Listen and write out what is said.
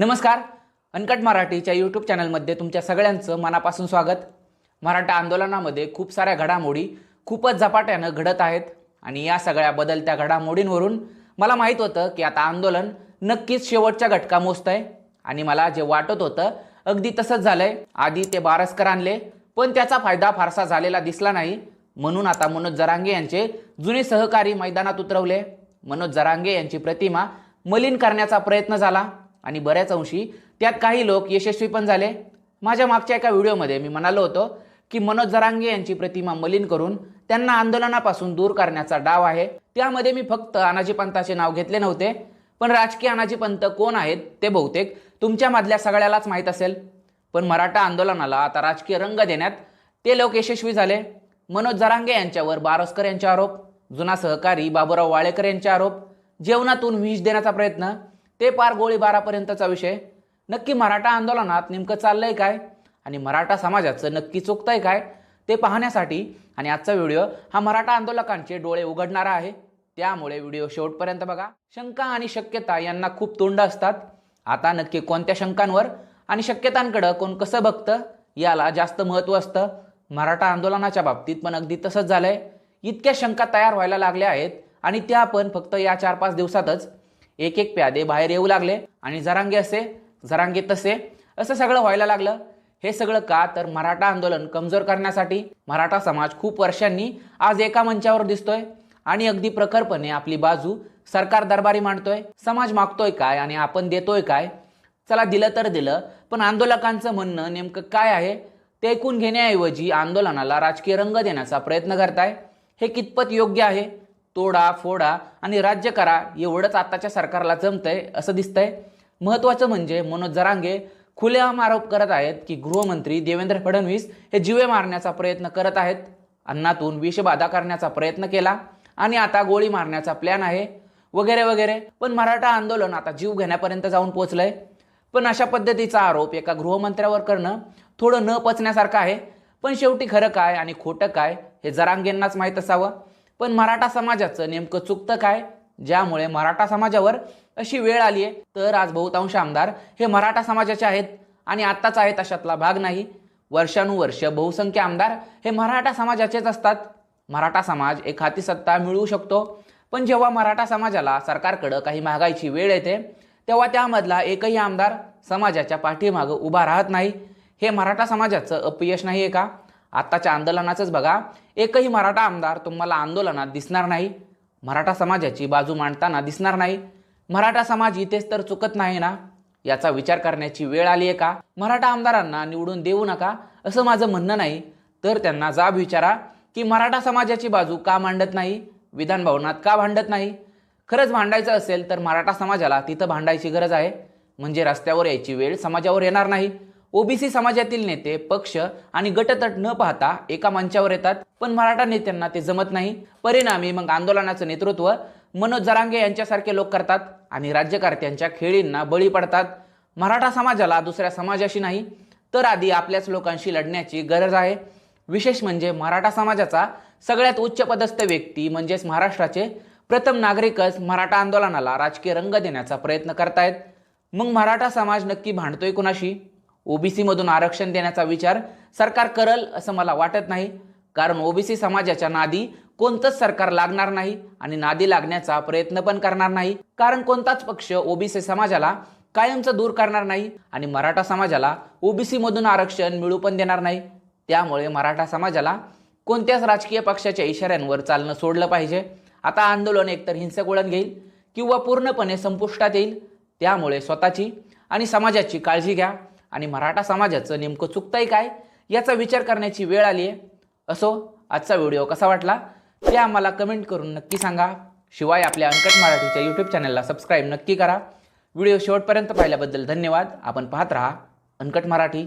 नमस्कार. अनकट मराठीच्या यूट्यूब चॅनलमध्ये तुमच्या सगळ्यांचं मनापासून स्वागत. मराठा आंदोलनामध्ये खूप साऱ्या घडामोडी खूपच झपाट्यानं घडत आहेत आणि या सगळ्या बदलत्या घडामोडींवरून मला माहीत होतं की आता आंदोलन नक्कीच शेवटच्या घटका मोजतंय आणि मला जे वाटत होतं अगदी तसंच झालंय. आधी ते बारसकर आणले पण त्याचा फायदा फारसा झालेला दिसला नाही. म्हणून आता मनोज जरांगे यांचे जुने सहकारी मैदानात उतरवले. मनोज जरांगे यांची प्रतिमा मलिन करण्याचा प्रयत्न झाला. आणि बऱ्याच अंशी. त्यात काही लोक यशस्वी पण झाले. माझ्या मागच्या एका व्हिडिओमध्ये मी म्हणालो होतो की मनोज जरांगे यांची प्रतिमा मलिन करून त्यांना आंदोलनापासून दूर करण्याचा डाव आहे. त्यामध्ये मी फक्त अनाजी पंताचे नाव घेतले नव्हते. पण राजकीय अनाजी पंत कोण आहेत ते बहुतेक तुमच्यामधल्या सगळ्यालाच माहीत असेल. पण मराठा आंदोलनाला आता राजकीय रंग देण्यात ते लोक यशस्वी झाले. मनोज जरांगे यांच्यावर बारस्कर यांचे आरोप जुना सहकारी बाबूराव वाळेकर यांचे आरोप जेवणातून विष देण्याचा प्रयत्न ते पार गोळीबारापर्यंतचा विषय. नक्की मराठा आंदोलनात नेमकं चाललंय काय? आणि मराठा समाजाचं नक्की चुकतंय काय? ते पाहण्यासाठी आणि आजचा व्हिडिओ हा मराठा आंदोलकांचे डोळे उघडणारा आहे. त्यामुळे व्हिडिओ शेवटपर्यंत बघा. शंका आणि शक्यता यांना खूप तोंड असतात. आता नक्की कोणत्या शंकांवर आणि शक्यतांकडं कोण कसं बघतं याला जास्त महत्त्व असतं. मराठा आंदोलनाच्या बाबतीत पण अगदी तसंच झालंय. इतक्या शंका तयार व्हायला लागल्या आहेत आणि त्या पण फक्त या चार पाच दिवसातच. एक एक प्यादे बाहेर येऊ लागले आणि जरांगे असे जरांगे तसे असं सगळं व्हायला लागलं. हे सगळं का? तर मराठा आंदोलन कमजोर करण्यासाठी. मराठा समाज खूप वर्षांनी आज एका मंचावर दिसतोय आणि अगदी प्रखरपणे आपली बाजू सरकार दरबारी मांडतोय. समाज मागतोय काय आणि आपण देतोय काय? चला दिलं तर दिलं पण आंदोलकांचं म्हणणं नेमकं काय आहे? ते ऐकून घेण्याऐवजी आंदोलनाला राजकीय रंग देण्याचा प्रयत्न करताय. हे कितपत योग्य आहे? तोडा फोडा आणि राज्य करा एवढंच आत्ताच्या सरकारला जमतंय असं दिसतंय. महत्त्वाचं म्हणजे मनोज जरांगे खुलेआम आरोप करत आहेत की गृहमंत्री देवेंद्र फडणवीस हे जीवे मारण्याचा प्रयत्न करत आहेत. अन्नातून विषबाधा करण्याचा प्रयत्न केला आणि आता गोळी मारण्याचा प्लॅन आहे. वगैरे वगैरे. पण मराठा आंदोलन आता जीव घेण्यापर्यंत जाऊन पोचलंय. पण अशा पद्धतीचा आरोप एका गृहमंत्र्यावर करणं थोडं न पचण्यासारखं आहे. पण शेवटी खरं काय आणि खोटं काय हे जरांगेंनाच माहीत असावं. पण मराठा समाजाचं नेमकं चुकतं काय? ज्यामुळे मराठा समाजावर अशी वेळ आली आहे तर आज बहुतांश आमदार हे मराठा समाजाचे आहेत आणि आत्ताच आहेत अशातला भाग नाही. वर्षानुवर्ष बहुसंख्य आमदार हे मराठा समाजाचेच असतात. मराठा समाज एक हाती सत्ता मिळवू शकतो पण जेव्हा मराठा समाजाला सरकारकडं काही महागाईची वेळ येते तेव्हा त्यामधला एकही आमदार समाजाच्या पाठीमागं उभा राहत नाही. हे मराठा समाजाचं अपयश नाही आहे का? आत्ताच्या आंदोलनाचंच बघा. एकही मराठा आमदार तुम्हाला आंदोलनात दिसणार नाही. मराठा समाजाची बाजू मांडताना दिसणार नाही. मराठा समाज इथेच तर चुकत नाही ना? याचा विचार करण्याची वेळ आली आहे का? मराठा आमदारांना निवडून देऊ नका असं माझं म्हणणं नाही. तर त्यांना जाब विचारा की मराठा समाजाची बाजू का मांडत नाही? विधान भवनात का भांडत नाही? खरंच भांडायचं असेल तर मराठा समाजाला तिथं भांडायची गरज आहे. म्हणजे रस्त्यावर यायची वेळ समाजावर येणार नाही. ओबीसी समाजातील नेते पक्ष आणि गटतट न पाहता एका मंचावर येतात. पण मराठा नेत्यांना ते जमत नाही. परिणामी मग आंदोलनाचं नेतृत्व मनोज जरांगे यांच्यासारखे लोक करतात आणि राज्यकर्त्यांच्या खेळींना बळी पडतात. मराठा समाजाला दुसऱ्या समाजाशी नाही तर आधी आपल्याच लोकांशी लढण्याची गरज आहे. विशेष म्हणजे मराठा समाजाचा सगळ्यात उच्चपदस्थ व्यक्ती म्हणजेच महाराष्ट्राचे प्रथम नागरिकच मराठा आंदोलनाला राजकीय रंग देण्याचा प्रयत्न करतायत. मग मराठा समाज नक्की भांडतोय कुणाशी? ओबीसीमधून आरक्षण देण्याचा विचार सरकार करल असं मला वाटत नाही. कारण ओबीसी समाजाच्या नादी कोणतंच सरकार लागणार नाही आणि नादी लागण्याचा प्रयत्न पण करणार नाही. कारण कोणताच पक्ष ओबीसी समाजाला कायमचं दूर करणार नाही आणि मराठा समाजाला ओबीसीमधून आरक्षण मिळू पण देणार नाही. त्यामुळे मराठा समाजाला कोणत्याच राजकीय पक्षाच्या इशाऱ्यांवर चालणं सोडलं पाहिजे. आता आंदोलन एकतर हिंसक वळण घेईल किंवा पूर्णपणे संपुष्टात येईल. त्यामुळे स्वतःची आणि समाजाची काळजी घ्या. आणि मराठा समाजाचं नेमकं चुकतंय काय? याचा विचार करण्याची वेळ आली आहे. असो आजचा व्हिडिओ कसा वाटला? ते आम्हाला कमेंट करून नक्की सांगा. शिवाय आपल्या अंकट मराठीच्या यूट्यूब चॅनलला सबस्क्राईब नक्की करा. व्हिडिओ शेवटपर्यंत पाहिल्याबद्दल धन्यवाद. आपण पाहत राहा अंकट मराठी.